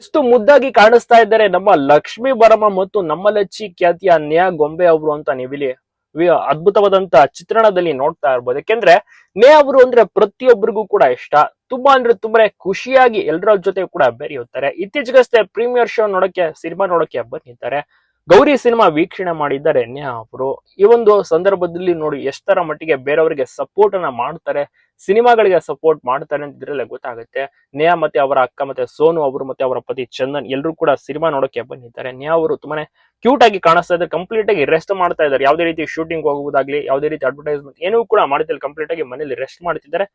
ಎಷ್ಟು ಮುದ್ದಾಗಿ ಕಾಣಿಸ್ತಾ ಇದ್ದಾರೆ ನಮ್ಮ ಲಕ್ಷ್ಮೀ ಬರಮ ಮತ್ತು ನಮ್ಮ ಲಚ್ಚಿ ಖ್ಯಾತಿಯ ನ್ಯಾ ಗೊಂಬೆ ಅವರು ಅಂತ ನೀವಿಲ್ಲಿ ಅದ್ಭುತವಾದಂತ ಚಿತ್ರಣದಲ್ಲಿ ನೋಡ್ತಾ ಇರ್ಬೋದು. ಯಾಕೆಂದ್ರೆ ನೇ ಅವರು ಅಂದ್ರೆ ಪ್ರತಿಯೊಬ್ಬರಿಗೂ ಕೂಡ ಇಷ್ಟ. ತುಂಬಾ ಅಂದ್ರೆ ತುಂಬಾ ಖುಷಿಯಾಗಿ ಎಲ್ಲರ ಜೊತೆ ಕೂಡ ಬೆರೆಯುತ್ತಾರೆ. ಇತ್ತೀಚೆಗಷ್ಟೇ ಪ್ರೀಮಿಯರ್ ಶೋ ನೋಡಕ್ಕೆ, ಸಿನಿಮಾ ನೋಡಕ್ಕೆ ಬಂದಿದ್ದಾರೆ. ಗೌರಿ ಸಿನಿಮಾ ವೀಕ್ಷಣೆ ಮಾಡಿದ್ದಾರೆ ನೇಹಾ ಅವರು ಈ ಒಂದು ಸಂದರ್ಭದಲ್ಲಿ ನೋಡಿ ಎಷ್ಟರ ಮಟ್ಟಿಗೆ ಬೇರೆಯವರಿಗೆ ಸಪೋರ್ಟ್ ಅನ್ನ ಮಾಡ್ತಾರೆ, ಸಿನಿಮಾಗಳಿಗೆ ಸಪೋರ್ಟ್ ಮಾಡ್ತಾರೆ ಅಂತ ಇದ್ರಲ್ಲೇ ಗೊತ್ತಾಗುತ್ತೆ. ನೇಹಾ ಮತ್ತೆ ಅವರ ಅಕ್ಕ ಮತ್ತೆ ಸೋನು ಅವರು ಮತ್ತೆ ಅವರ ಪತಿ ಚಂದನ್ ಎಲ್ಲರೂ ಕೂಡ ಸಿನಿಮಾ ನೋಡಕ್ಕೆ ಬಂದಿದ್ದಾರೆ. ನೇಹಾ ಅವರು ತುಂಬಾನೇ ಕ್ಯೂಟ್ ಆಗಿ ಕಾಣಿಸ್ತಾ ಇದ್ದಾರೆ ಕಂಪ್ಲೀಟ್ ಆಗಿ ರೆಸ್ಟ್ ಮಾಡ್ತಾ ಇದ್ದಾರೆ. ಯಾವುದೇ ರೀತಿ ಶೂಟಿಂಗ್ ಹೋಗುವುದಾಗ್ಲಿ, ಯಾವುದೇ ರೀತಿ ಅಡ್ವರ್ಟೈಸ್ಮೆಂಟ್ ಏನೂ ಕೂಡ ಮಾಡ್ತಿಲ್ಲ ಕಂಪ್ಲೀಟ್ ಆಗಿ ಮನೇಲಿ ರೆಸ್ಟ್ ಮಾಡ್ತಿದ್ದಾರೆ.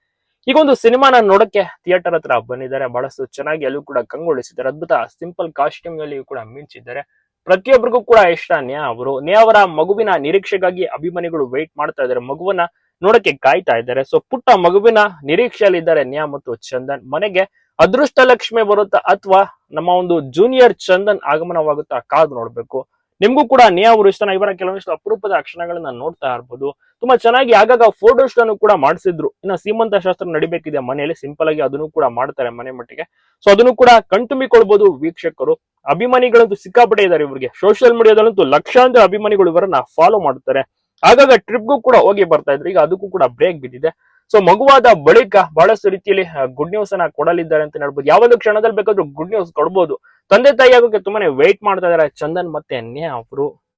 ಈಗ ಒಂದು ಸಿನಿಮಾನ ನೋಡಕ್ಕೆ ಥಿಯೇಟರ್ ಹತ್ರ ಬಂದಿದ್ದಾರೆ, ಬಹಳಷ್ಟು ಚೆನ್ನಾಗಿ ಎಲ್ಲೂ ಕೂಡ ಕಂಗೊಳಿಸಿದ್ದಾರೆ. ಅದ್ಭುತ ಸಿಂಪಲ್ ಕಾಸ್ಟ್ಯೂಮ್ ಅಲ್ಲಿ ಕೂಡ ಮಿಂಚಿದ್ದಾರೆ. ಪ್ರತಿಯೊಬ್ಬರಿಗೂ ಕೂಡ ಇಷ್ಟ ನ್ಯಾ ಅವರು ನ್ಯಾ ಅವರ ಮಗುವಿನ ನಿರೀಕ್ಷೆಗಾಗಿ ಅಭಿಮಾನಿಗಳು ವೇಟ್ ಮಾಡ್ತಾ ಇದ್ದಾರೆ. ಮಗುವನ್ನ ನೋಡಕ್ಕೆ ಕಾಯ್ತಾ ಇದ್ದಾರೆ. ಸೊ ಪುಟ್ಟ ಮಗುವಿನ ನಿರೀಕ್ಷೆಯಲ್ಲಿ ಇದ್ದಾರೆ ನ್ಯಾ ಮತ್ತು ಚಂದನ್. ಮನೆಗೆ ಅದೃಷ್ಟ ಲಕ್ಷ್ಮಿ ಬರುತ್ತಾ ಅಥವಾ ನಮ್ಮ ಒಂದು ಜೂನಿಯರ್ ಚಂದನ್ ಆಗಮನವಾಗುತ್ತಾ ಕಾದು ನೋಡ್ಬೇಕು. ನಿಮ್ಗೂ ಕೂಡ ನೀ ಅವರು ಇವರ ಕೆಲವೊಂದಿಷ್ಟು ಅಪರೂಪದ ಅಕ್ಷರಗಳನ್ನ ನೋಡ್ತಾ ಇರ್ಬೋದು. ತುಂಬಾ ಚೆನ್ನಾಗಿ ಆಗಾಗ ಫೋಟೋ ಅನ್ನು ಕೂಡ ಮಾಡಿಸಿದ್ರು. ಇನ್ನು ಸೀಮಂತ ಶಾಸ್ತ್ರ ನಡಿಬೇಕಿದೆ ಮನೆಯಲ್ಲಿ ಸಿಂಪಲ್ ಆಗಿ ಅದನ್ನು ಕೂಡ ಮಾಡ್ತಾರೆ ಮನೆ ಮಟ್ಟಿಗೆ. ಸೊ ಅದನ್ನು ಕೂಡ ಕಣ್ತುಂಬಿಕೊಳ್ಬಹುದು ವೀಕ್ಷಕರು. ಅಭಿಮಾನಿಗಳಂತೂ ಸಿಕ್ಕಾಪಟ್ಟೆ ಇದ್ದಾರೆ ಇವರಿಗೆ. ಸೋಷಿಯಲ್ ಮೀಡಿಯಾದಲ್ಲಂತೂ ಲಕ್ಷಾಂತರ ಅಭಿಮಾನಿಗಳು ಇವರನ್ನ ಫಾಲೋ ಮಾಡ್ತಾರೆ. ಆಗಾಗ ಟ್ರಿಪ್ಗೂ ಕೂಡ ಹೋಗಿ ಬರ್ತಾ ಇದ್ರು. ಈಗ ಅದಕ್ಕೂ ಕೂಡ ಬ್ರೇಕ್ ಬಿದ್ದಿದೆ. ಸೊ ಮಗುವಾದ ಬಳಿಕ ಬಹಳಷ್ಟು ರೀತಿಯಲ್ಲಿ ಗುಡ್ ನ್ಯೂಸ್ ಅನ್ನ ಕೊಡಲಿದ್ದಾರೆ ಅಂತ ಹೇಳ್ಬೋದು. ಯಾವೊಂದು ಕ್ಷಣದಲ್ಲಿ ಬೇಕಾದ್ರೂ ಗುಡ್ ನ್ಯೂಸ್ ಕೊಡ್ಬೋದು. ತಂದೆ ತಾಯಿ ಆಗೋಕೆ ತುಂಬಾನೇ ವೆಯ್ಟ್ ಮಾಡ್ತಾ ಇದಾರೆ ಚಂದನ್ ಮತ್ತೆ ನ್ಯಾ ಅವರು.